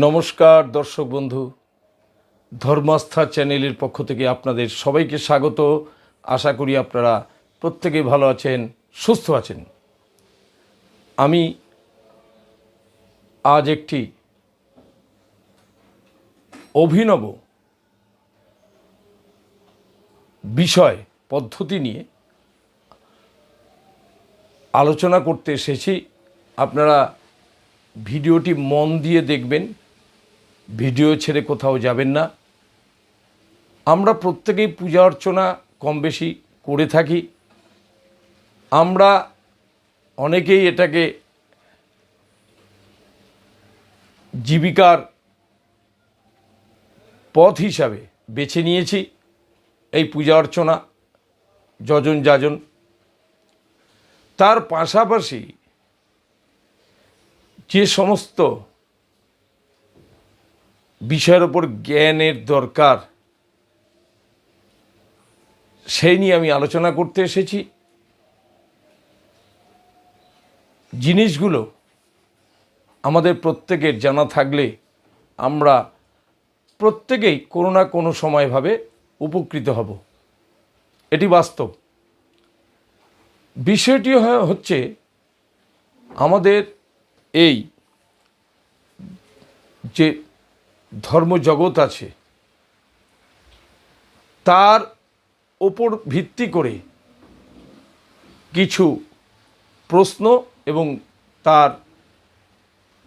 নমস্কার, দর্শক বন্ধু। ধর্মাস্থা চ্যানেলের পক্ষ থেকে আপনাদের সবাইকে স্বাগত। আশা করি আপনারা প্রত্যেকে ভালো আছেন, সুস্থ আছেন। আমি আজ একটি অভিনব বিষয়, পদ্ধতি নিয়ে আলোচনা করতে এসেছি। আপনারা ভিডিওটি মন দিয়ে দেখবেন। ভিডিও ছেড়ে কোথাও যাবেন না। আমরা প্রত্যেকেই পূজা অর্চনা কম বেশি করে থাকি। আমরা অনেকেই এটাকে জীবিকার পথ হিসাবে বেছে নিয়েছি। এই পূজা অর্চনা, যজন যাজন। তার পাশাপাশি যে সমস্ত বিষয়ের ওপর জ্ঞানের দরকার। সেই নিয়ে আমি আলোচনা করতে এসেছি। জিনিসগুলো আমাদের প্রত্যেকের জানা থাকলে আমরা প্রত্যেকেই কোনো না কোনো সময়ভাবে উপকৃত হব। এটি বাস্তব। বিষয়টি হচ্ছে আমাদের এই যে ধর্মজগৎ আছে। তার ওপর ভিত্তি করে কিছু প্রশ্ন এবং তার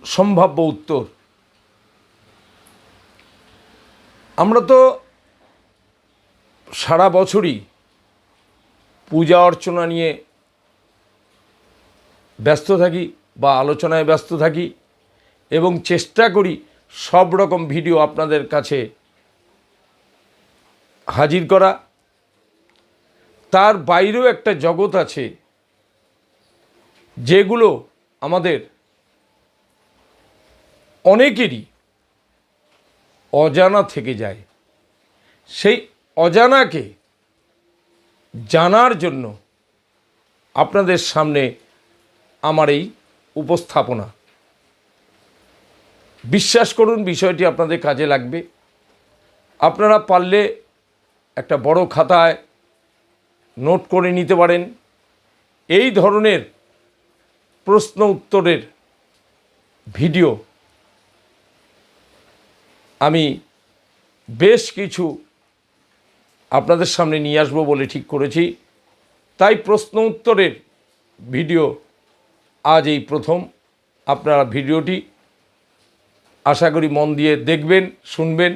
সম্ভাব্য উত্তর। আমরা তো সারা বছরই পূজা অর্চনা নিয়ে ব্যস্ত থাকি বা আলোচনায় ব্যস্ত থাকি এবং চেষ্টা করি সব রকম ভিডিও আপনাদের কাছে হাজির করা। তার বাইরেও একটা জগৎ আছে, যেগুলো আমাদের অনেকেরই অজানা থেকে যায়। সেই অজানাকে জানার জন্য আপনাদের সামনে আমার এই উপস্থাপনা। বিশ্বাস করুন, বিষয়টি আপনাদের কাজে লাগবে। আপনারা পারলে একটা বড় খাতায় নোট করে নিতে পারেন। এই ধরনের প্রশ্ন উত্তরের ভিডিও আমি বেশ কিছু আপনাদের সামনে নিয়ে আসব বলে ঠিক করেছি। তাই প্রশ্ন উত্তরের ভিডিও আজ এই প্রথম। আপনারা ভিডিওটি আশা করি মন দিয়ে দেখবেন, শুনবেন,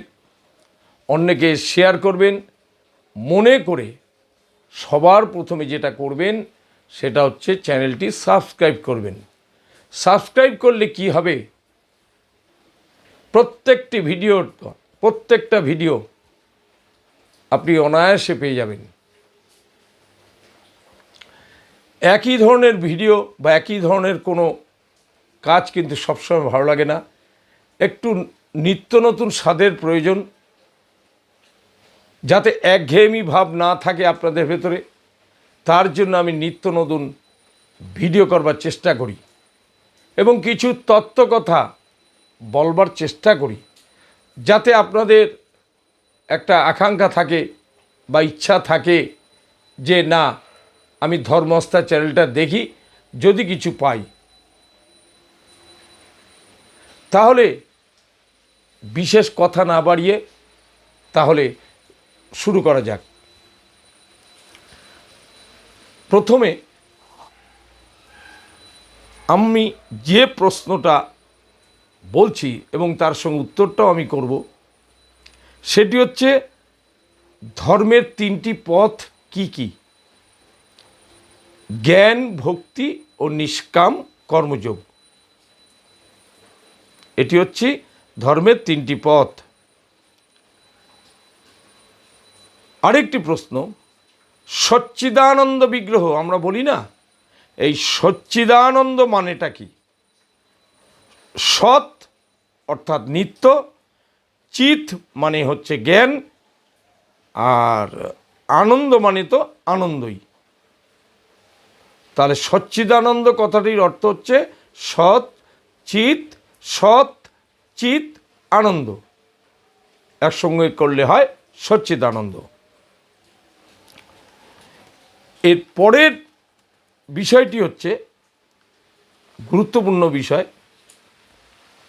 অন্যকে শেয়ার করবেন। মনে করে সবার প্রথমে যেটা করবেন, সেটা হচ্ছে চ্যানেলটি সাবস্ক্রাইব করবেন। সাবস্ক্রাইব করলে কি হবে? প্রত্যেকটি ভিডিওর প্রত্যেকটা ভিডিও আপনি অনায়াসে পেয়ে যাবেন। একই ধরনের ভিডিও বা একই ধরনের কোনো কাজ কিন্তু সবসময় ভালো লাগে না। একটু নিত্য নতুন স্বাদের প্রয়োজন, যাতে একঘেয়েমি ভাব না থাকে আপনাদের ভেতরে, তার জন্য আমি নিত্য নতুন ভিডিও করবার চেষ্টা করি এবং কিছু তত্ত্ব কথা বলবার চেষ্টা করি, যাতে আপনাদের একটা আকাঙ্ক্ষা থাকে বা ইচ্ছা থাকে যে, না, আমি ধর্মস্থা চ্যানেলটা দেখি, যদি কিছু পাই। তাহলে বিশেষ কথা না বাড়িয়ে তাহলে শুরু করা যাক। প্রথমে আমি যে প্রশ্নটা বলছি এবং তার সঙ্গে উত্তরটাও আমি করব, সেটি হচ্ছে ধর্মের তিনটি পথ কি কি? জ্ঞান, ভক্তি ও নিষ্কাম কর্মযোগ। এটি হচ্ছে ধর্মের তিনটি পথ। আরেকটি প্রশ্ন, সচ্চিদানন্দ বিগ্রহ, আমরা বলি না, এই সচ্চিদানন্দ মানেটা কি? সৎ অর্থাৎ নিত্য চিত মানে হচ্ছে জ্ঞান, আর আনন্দ মানে তো আনন্দই। তাহলে সচ্চিদানন্দ কথাটির অর্থ হচ্ছে সৎ চিত সৎ চিত আনন্দ। একসঙ্গে করলে হয় সচ্চিত আনন্দ। এর পরের বিষয়টি হচ্ছে গুরুত্বপূর্ণ বিষয়।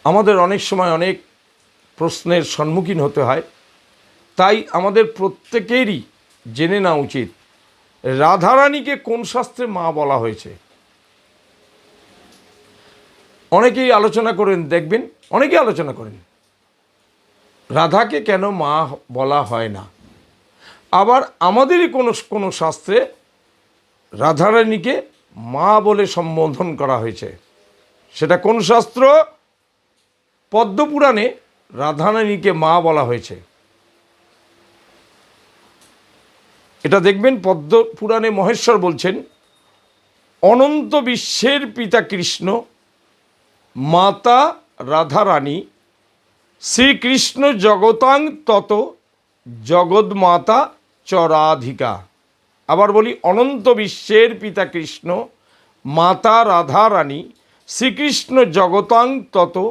আমাদের অনেক সময় অনেক প্রশ্নের সম্মুখীন হতে হয়। তাই আমাদের প্রত্যেকেরই জেনে নেওয়া উচিত রাধারানীকে কোন শাস্ত্রে মা বলা হয়েছে। অনেকেই আলোচনা করেন, দেখবেন, অনেকেই আলোচনা করেন। রাধাকে কেন মা বলা হয় না? আবার আমাদেরই কোনো কোনো শাস্ত্রে রাধারানীকে মা বলে সম্বোধন করা হয়েছে। সেটা কোন শাস্ত্র? পদ্মপুরাণে রাধারানীকে মা বলা হয়েছে। এটা দেখবেন পদ্ম পুরাণে মহেশ্বর বলছেন, অনন্ত বিশ্বের পিতা কৃষ্ণ মাতা রাধারানী, শ্রীকৃষ্ণ জগতাং তত জগৎমাতা চরাধিকা। আবার বলি, অনন্ত বিশ্বের পিতা কৃষ্ণ, মাতা রাধারানী, শ্রীকৃষ্ণ জগতাং তত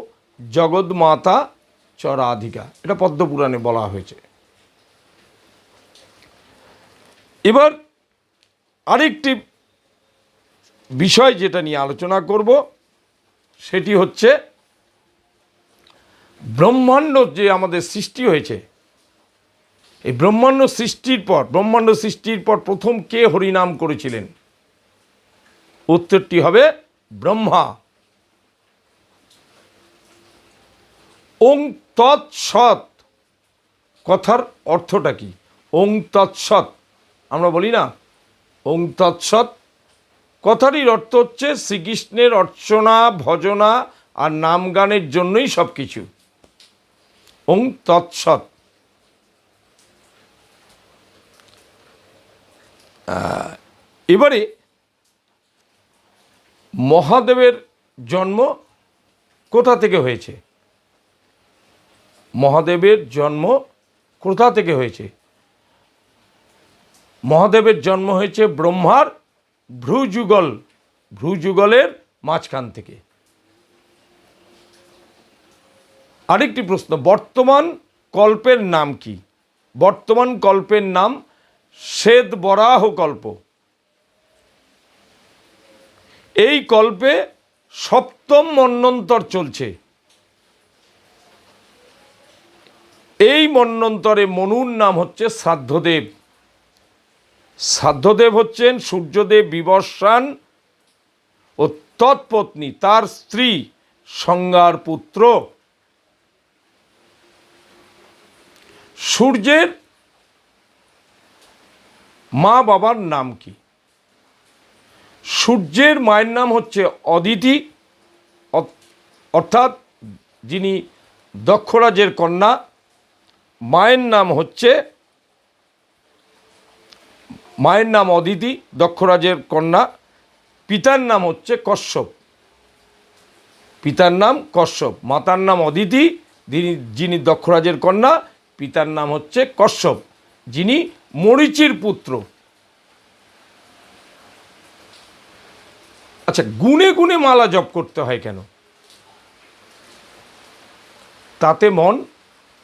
জগৎমাতা চরাধিকা। এটা পদ্মপুরাণে বলা হয়েছে। এবার আরেকটি বিষয় যেটা নিয়ে আলোচনা করব সেটি হচ্ছে ব্রহ্মাণ্ড যে আমাদের সৃষ্টি হয়েছে। এই ব্রহ্মাণ্ড সৃষ্টির পর, ব্রহ্মাণ্ড সৃষ্টির পর প্রথম কে হরিনাম করেছিলেন? উত্তরটি হবে ব্রহ্মা। ওং তৎসৎ। কথার অর্থটা কি? ওং তৎসৎ। আমরা বলি না, ওং তৎসৎ কথাটির অর্থ হচ্ছে শ্রীকৃষ্ণের অর্চনা, ভজনা আর নাম গানের জন্যই সব কিছু ওং তৎসৎ। এবারে মহাদেবের জন্ম কোথা থেকে হয়েছে? মহাদেবের জন্ম কোথা থেকে হয়েছে? মহাদেবের জন্ম হয়েছে ব্রহ্মার ভ্রুযুগল, ভ্রুযুগলের মাঝখান থেকে। আরেকটি প্রশ্ন, বর্তমান কল্পের নাম কি? বর্তমান কল্পের নাম শ্বেত বরাহ কল্প। এই কল্পে সপ্তম মন্বন্তর চলছে। এই মন্বন্তরে মনুর নাম হচ্ছে শ্রাদ্ধদেব। শ্রাদ্ধদেব হচ্ছেন সূর্যদেব বিবর্ষান ও তৎপত্নী তার স্ত্রী সংজ্ঞার পুত্র। সূর্যের মা বাবার নাম কি? সূর্যের মায়ের নাম হচ্ছে অদিতি অর্থাৎ যিনি দক্ষরাজের কন্যা, মায়ের নাম হচ্ছে মায়ের নাম অদিতি, দক্ষরাজের কন্যা। পিতার নাম হচ্ছে কশ্যপ। পিতার নাম কশ্যপ। মাতার নাম অদিতি, যিনি যিনি দক্ষরাজের কন্যা, পিতার নাম হচ্ছে কশ্যপ, যিনি মরিচির পুত্র। আচ্ছা গুনে গুনে মালা জপ করতে হয় কেন? তাতে মন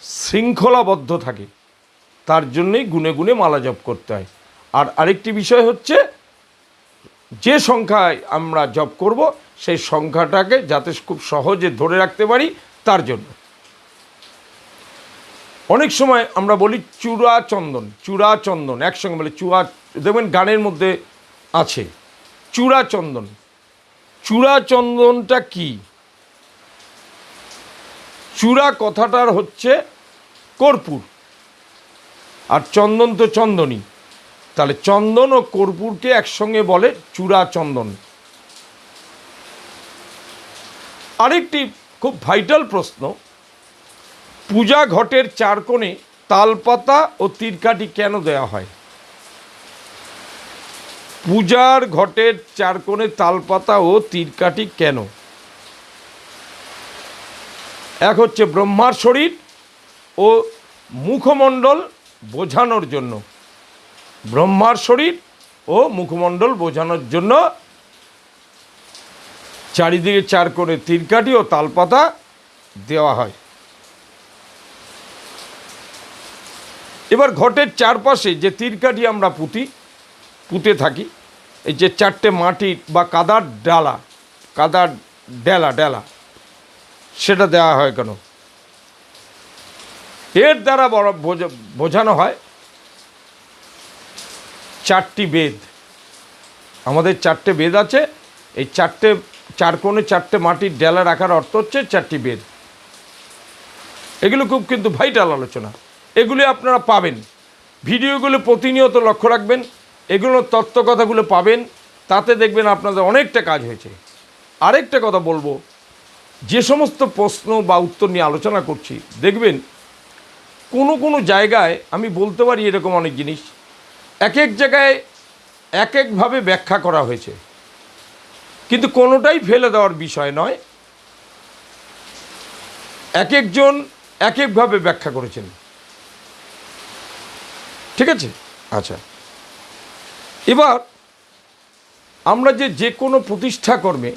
শৃঙ্খলাবদ্ধ থাকে। তার জন্যই গুনে গুনে মালা জপ করতে হয়। আর আরেকটি বিষয় হচ্ছে, যে সংখ্যায় আমরা জব করব, সেই সংখ্যাটাকে যাতে খুব সহজে ধরে রাখতে পারি, তার জন্য। অনেক সময় আমরা বলি চূড়া চন্দন চূড়া চন্দন, একসঙ্গে বলে চূড়া, দেখবেন গানের মধ্যে আছে, চূড়া চন্দন। চূড়া চন্দনটা কি? চূড়া কথাটার হচ্ছে কর্পূর। আর চন্দন তো চন্দনই। তাহলে চন্দন ও কর্পূরকে একসঙ্গে বলে চূড়া চন্দন। আরেকটি খুব ভাইটাল প্রশ্ন, পূজা ঘটের চার কোণে তালপাতা ও তিরকাঠি কেন দেওয়া হয়? পূজার ঘটের চার কোণে তালপাতা ও তিরকাঠি কেন? এক হচ্ছে ব্রহ্মার শরীর ও মুখমণ্ডল বোঝানোর জন্য। ব্রহ্মার শরীর ও মুখমণ্ডল বোঝানোর জন্য চারিদিকে চার করে তিরকাটি ও তালপাতা দেওয়া হয়। এবার ঘটের চারপাশে যে তিরকাটি আমরা পুঁতি, পুঁতে থাকি, এই যে চারটে মাটির বা কাদার ডালা, কাদার ডেলা ডেলা, সেটা দেওয়া হয় কেন? এর দ্বারা বোঝানো হয় চারটি বেদ। আমাদের চারটে বেদ আছে, এই চারটে, চার কোণে চারটে মাটির ডেলা রাখার অর্থ হচ্ছে চারটি বেদ। এগুলো খুব কিন্তু ভাইটাল আলোচনা। এগুলি আপনারা পাবেন। ভিডিওগুলো প্রতিনিয়ত লক্ষ্য রাখবেন, এগুলো তত্ত্ব কথাগুলো পাবেন, তাতে দেখবেন আপনাদের অনেকটা কাজ হয়েছে। আরেকটা কথা বলব, যে সমস্ত প্রশ্ন বা উত্তর নিয়ে আলোচনা করছি, দেখবেন কোনো কোনো জায়গায় আমি বলতে পারি এরকম অনেক জিনিস এক এক জায়গায় এক একভাবে ব্যাখ্যা করা হয়েছে। কিন্তু কোনোটাই ফেলে দেওয়ার বিষয় নয়। এক একজন এক একভাবে ব্যাখ্যা করেছেন। ঠিক আছে? আচ্ছা। এবার আমরা যে যে কোনো প্রতিষ্ঠা কর্মে,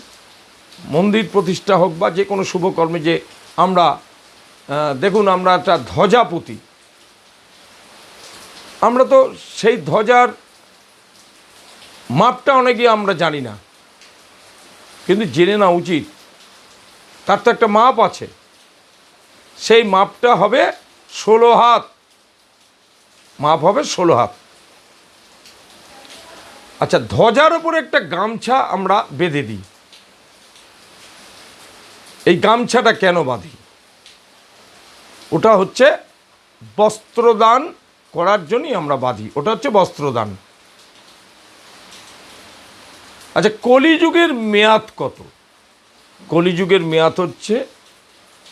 মন্দির প্রতিষ্ঠা হোক বা যে কোনো শুভকর্মে যে আমরা দেখুন আমরা একটা ধ্বজা পুঁতি আমরা তো সেই ধ্বজার মাপটা অনেকে আমরা জানি না। কিন্তু জেনে নেওয়া উচিত। তার তো একটা মাপ আছে। সেই মাপটা হবে ষোলো হাত। মাপ হবে ষোলো হাত। আচ্ছা ধ্বজার ওপরে একটা গামছা আমরা বেঁধে দিই। এই গামছাটা কেন বাঁধি? ওটা হচ্ছে বস্ত্রদান করার জন্যই আমরা বাঁধি। ওটা হচ্ছে বস্ত্রদান। আচ্ছা কলিযুগের মেয়াদ কত? কলিযুগের মেয়াদ হচ্ছে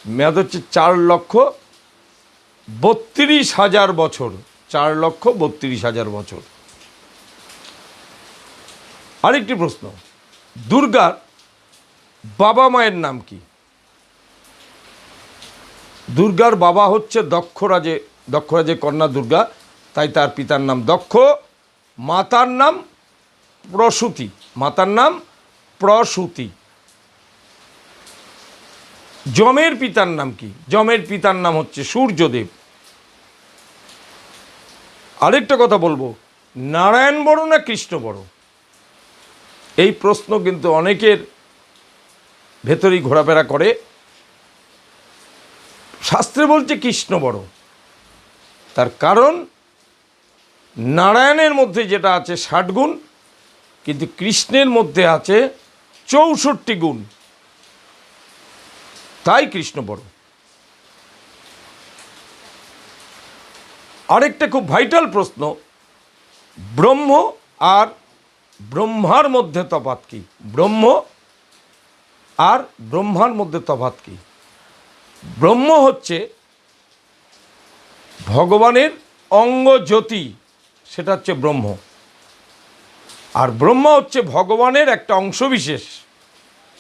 মেয়াদ হচ্ছে চার লক্ষ বত্রিশ হাজার বছর। চার লক্ষ বত্রিশ হাজার বছর। আরেকটি প্রশ্ন। দুর্গার বাবা মায়ের নাম কি? দুর্গার বাবা হচ্ছে দক্ষরাজে দক্ষরাজে কন্যা দুর্গা, তাই তার পিতার নাম দক্ষ, মাতার নাম প্রসূতি, মাতার নাম প্রসূতি। যমের পিতার নাম কি? যমের পিতার নাম হচ্ছে সূর্যদেব। আরেকটা কথা বলব, নারায়ণ বড় না কৃষ্ণ বড়? এই প্রশ্ন কিন্তু অনেকের ভেতরেই ঘোরাফেরা করে। শাস্ত্রে বলছে কৃষ্ণ বড়। তার কারণ, নারায়ণের মধ্যে যেটা আছে ষাট গুণ, কিন্তু কৃষ্ণের মধ্যে আছে চৌষট্টি গুণ। তাই কৃষ্ণ বড়। আরেকটা খুব ভাইটাল প্রশ্ন, ব্রহ্ম আর ব্রহ্মার মধ্যে তফাৎ কি? ব্রহ্ম আর ব্রহ্মার মধ্যে তফাৎ কি? ব্রহ্ম হচ্ছে ভগবানের অঙ্গ জ্যোতি, সেটা হচ্ছে ব্রহ্ম। আর ব্রহ্মা হচ্ছে ভগবানের একটা অংশবিশেষ।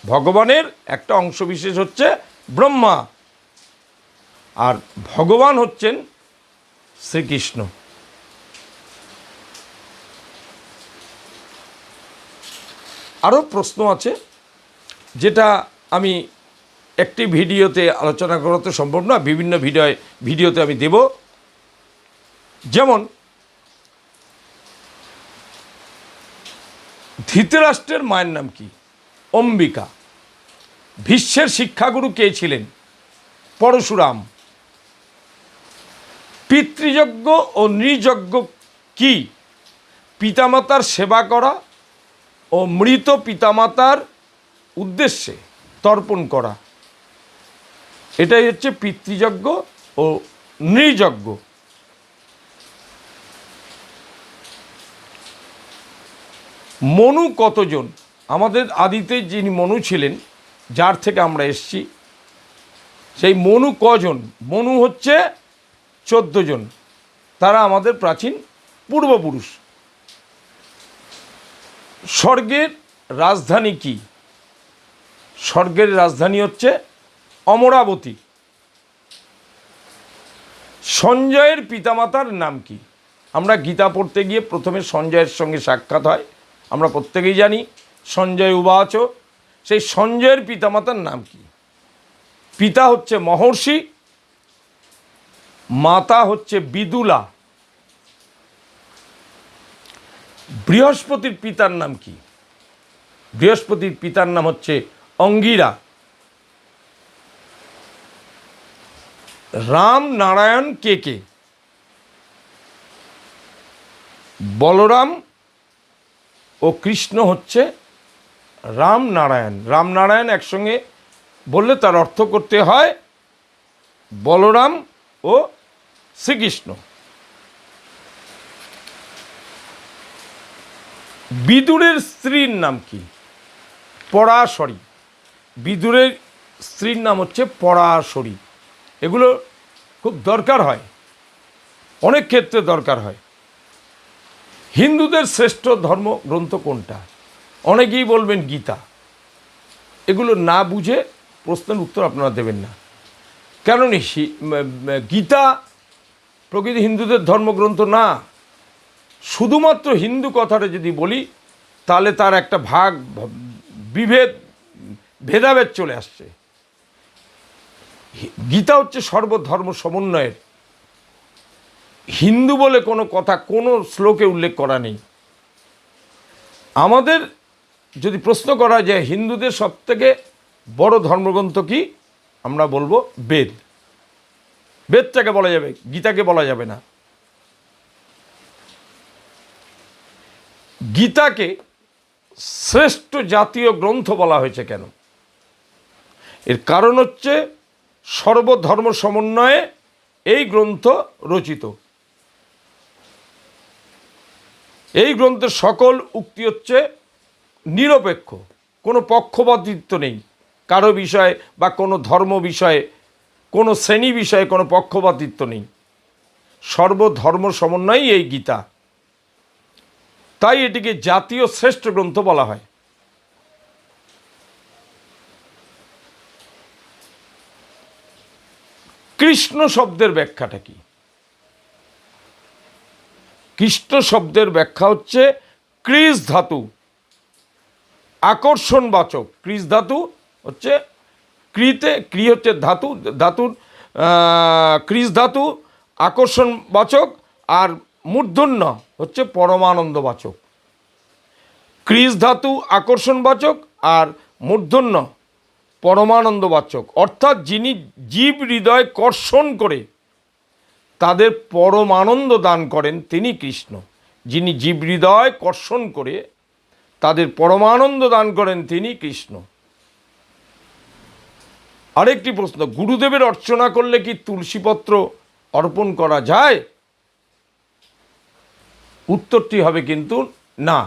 ভগবানের একটা অংশবিশেষ হচ্ছে ব্রহ্মা। আর ভগবান হচ্ছেন শ্রীকৃষ্ণ। আরও প্রশ্ন আছে, যেটা আমি একটি ভিডিওতে আলোচনা করা তো সম্ভব না, বিভিন্ন ভিডিও ভিডিওতে আমি দেব। যেমন, ধৃতরাষ্ট্রের মায়ের নাম কি? অম্বিকা। ভীষ্মের শিক্ষাগুরু কে ছিলেন? পরশুরাম। পিতৃযজ্ঞ ও নৃযজ্ঞ কি? পিতামাতার সেবা করা ও মৃত পিতামাতার উদ্দেশ্যে তর্পণ করা। এটাই হচ্ছে পিতৃযজ্ঞ ও নৃযজ্ঞ। মনু কতজন? আমাদের আদিতে যিনি মনু ছিলেন, যার থেকে আমরা এসছি, সেই মনু কজন? মনু হচ্ছে চোদ্দ জন। তারা আমাদের প্রাচীন পূর্বপুরুষ। স্বর্গের রাজধানী কি? স্বর্গের রাজধানী হচ্ছে অমরাবতী। সঞ্জয়ের পিতামাতার নাম কি? আমরা গীতা পড়তে গিয়ে প্রথমে সঞ্জয়ের সঙ্গে সাক্ষাৎ হয়। আমরা প্রত্যেকেই জানি, সঞ্জয় উবাচ। সেই সঞ্জয়ের পিতামাতার নাম কি? পিতা হচ্ছে মহর্ষি, মাতা হচ্ছে বিদুলা। বৃহস্পতির পিতার নাম কি? বৃহস্পতির পিতার নাম হচ্ছে অঙ্গিরা। রাম নারায়ণ কে কে? বলরাম ও কৃষ্ণ হচ্ছে রাম নারায়ণ রাম নারায়ণ একসঙ্গে বললে তার অর্থ করতে হয় বলরাম ও শ্রীকৃষ্ণ। বিদুরের স্ত্রীর নাম কি? পরাশরী। বিদুরের স্ত্রীর নাম হচ্ছে পরাশরী। এগুলো খুব দরকার হয়। অনেক ক্ষেত্রে দরকার হয়। হিন্দুদের শ্রেষ্ঠ ধর্মগ্রন্থ কোনটা? অনেকেই বলবেন গীতা। এগুলো না বুঝে প্রশ্নের উত্তর আপনারা দেবেন না। কেন গীতা প্রকৃতি হিন্দুদের ধর্মগ্রন্থ না। শুধুমাত্র হিন্দু কথাটা যদি বলি, তাহলে তার একটা ভাগ, বিভেদ, ভেদাভেদ চলে আসছে। গীতা হচ্ছে সর্বধর্ম সমন্বয়ের হিন্দু বলে কোনো কথা, কোনো শ্লোকে উল্লেখ করা নেই। আমাদের যদি প্রশ্ন করা যায়, হিন্দুদের সবথেকে বড় ধর্মগ্রন্থ কি? আমরা বলব বেদ। বেদটাকে বলা যাবে, গীতাকে বলা যাবে না। গীতাকে শ্রেষ্ঠ জাতীয় গ্রন্থ বলা হয়েছে কেন? এর কারণ হচ্ছে সর্বধর্ম সমন্বয়ে এই গ্রন্থ রচিত। এই গ্রন্থের সকল উক্তি হচ্ছে নিরপেক্ষ, কোনো পক্ষপাতিত্ব নেই। কারও বিষয়ে বা কোনো ধর্ম বিষয়ে, কোনো শ্রেণি বিষয়ে কোনো পক্ষপাতিত্ব নেই। সর্বধর্ম সমন্বয়েই এই গীতা। তাই এটিকে জাতীয় শ্রেষ্ঠ গ্রন্থ বলা হয়। কৃষ্ণ শব্দের ব্যাখ্যাটা কি? কৃষ্ণ শব্দের ব্যাখ্যা হচ্ছে ক্রিস ধাতু। আকর্ষণবাচক। ক্রিস ধাতু হচ্ছে ক্রিতে, ক্রি হচ্ছে ধাতু, ধাতুর ক্রিস ধাতু আকর্ষণবাচক আর মূর্ধন্য হচ্ছে পরমানন্দবাচক। ক্রিস ধাতু আকর্ষণবাচক আর মূর্ধন্য পরমানন্দবাচক। অর্থাৎ যিনি জীব হৃদয় কর্ষণ করে তাদের পরমানন্দ দান করেন তিনি কৃষ্ণ, যিনি জীব হৃদয় কর্ষণ করে তাদের পরমানন্দ দান করেন তিনি কৃষ্ণ। আরেকটি প্রশ্ন, গুরুদেবের অর্চনা করলে কি তুলসীপত্র অর্পণ করা যায়? উত্তরটি হবে কিন্তু না।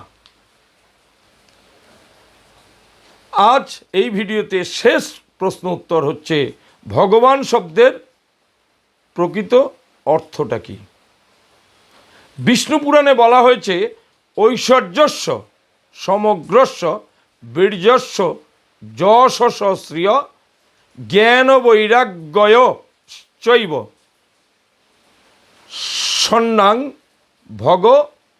আজ এই ভিডিওতে শেষ প্রশ্ন উত্তর হচ্ছে, ভগবান শব্দের প্রকৃত অর্থটা কি? বিষ্ণু পুরাণে বলা হয়েছে ঐশ্বর্যস্য সমগ্রস্য বীর্যস্য যশস শ্রিয় জ্ঞান বৈরাগ্যয় চৈব। সন্নাং ভগ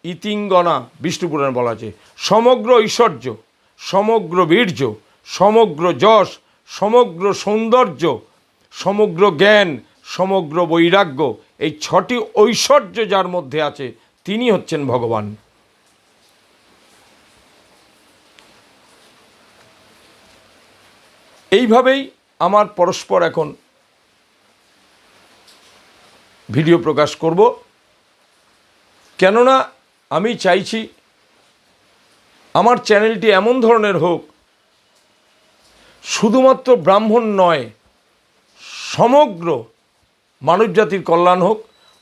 ইতিঙ্গনা বিষ্ণু পুরাণে বলা আছে সমগ্র ঐশ্বর্য, সমগ্র বীর্য, সমগ্র যশ, সমগ্র সৌন্দর্য, সমগ্র জ্ঞান, সমগ্র বৈরাগ্য এই ছটি ঐশ্বর্য যার মধ্যে আছে, তিনি হচ্ছেন ভগবান। এইভাবেই আমার পরস্পর এখন ভিডিও প্রকাশ করব। কেননা আমি চাইছি আমার চ্যানেলটি এমন ধরনের হোক, শুধুমাত্র ব্রাহ্মণ নয়, সমগ্র মানবজাতির কল্যাণ হোক,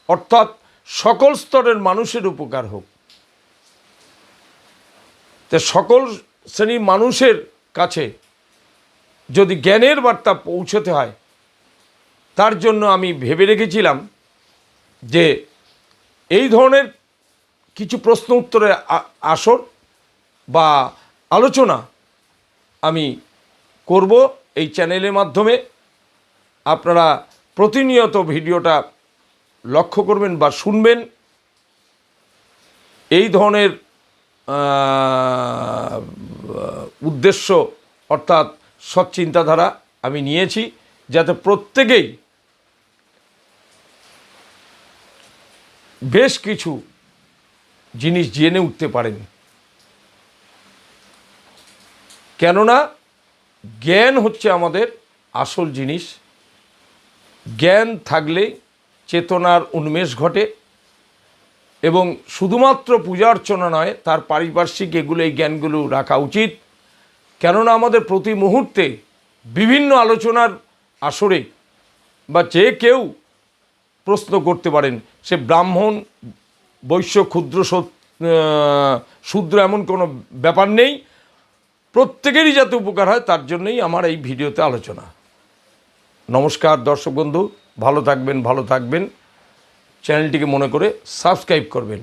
অর্থাৎ সকল স্তরের মানুষের উপকার হোক। তা সকল শ্রেণির মানুষের কাছে যদি জ্ঞানের বার্তা পৌঁছতে হয়, তার জন্য আমি ভেবে রেখেছিলাম যে এই ধরনের কিছু প্রশ্ন উত্তরের আসর বা আলোচনা আমি করব এই চ্যানেলের মাধ্যমে। আপনারা প্রতিনিয়ত ভিডিওটা লক্ষ্য করবেন বা শুনবেন। এই ধরনের উদ্দেশ্য অর্থাৎ সৎ চিন্তাধারা আমি নিয়েছি যাতে প্রত্যেকেই বেশ কিছু জিনিস জেনে উঠতে পারেন। কেননা জ্ঞান হচ্ছে আমাদের আসল জিনিস। জ্ঞান থাকলে চেতনার উন্মেষ ঘটে এবং শুধুমাত্র পূজা অর্চনা নয়, তার পারিপার্শ্বিক এগুলো, এই জ্ঞানগুলো রাখা উচিত। কেননা আমাদের প্রতি মুহূর্তে বিভিন্ন আলোচনার আসরে বা যে কেউ প্রশ্ন করতে পারেন, সে ব্রাহ্মণ, বৈশ্য, ক্ষুদ্র শূদ্র এমন কোনো ব্যাপার নেই। প্রত্যেকেরই যাতে উপকার হয়, তার জন্যই আমার এই ভিডিওতে আলোচনা। নমস্কার দর্শক বন্ধু ভালো থাকবেন ভালো থাকবেন। চ্যানেলটিকে মনে করে সাবস্ক্রাইব করবেন।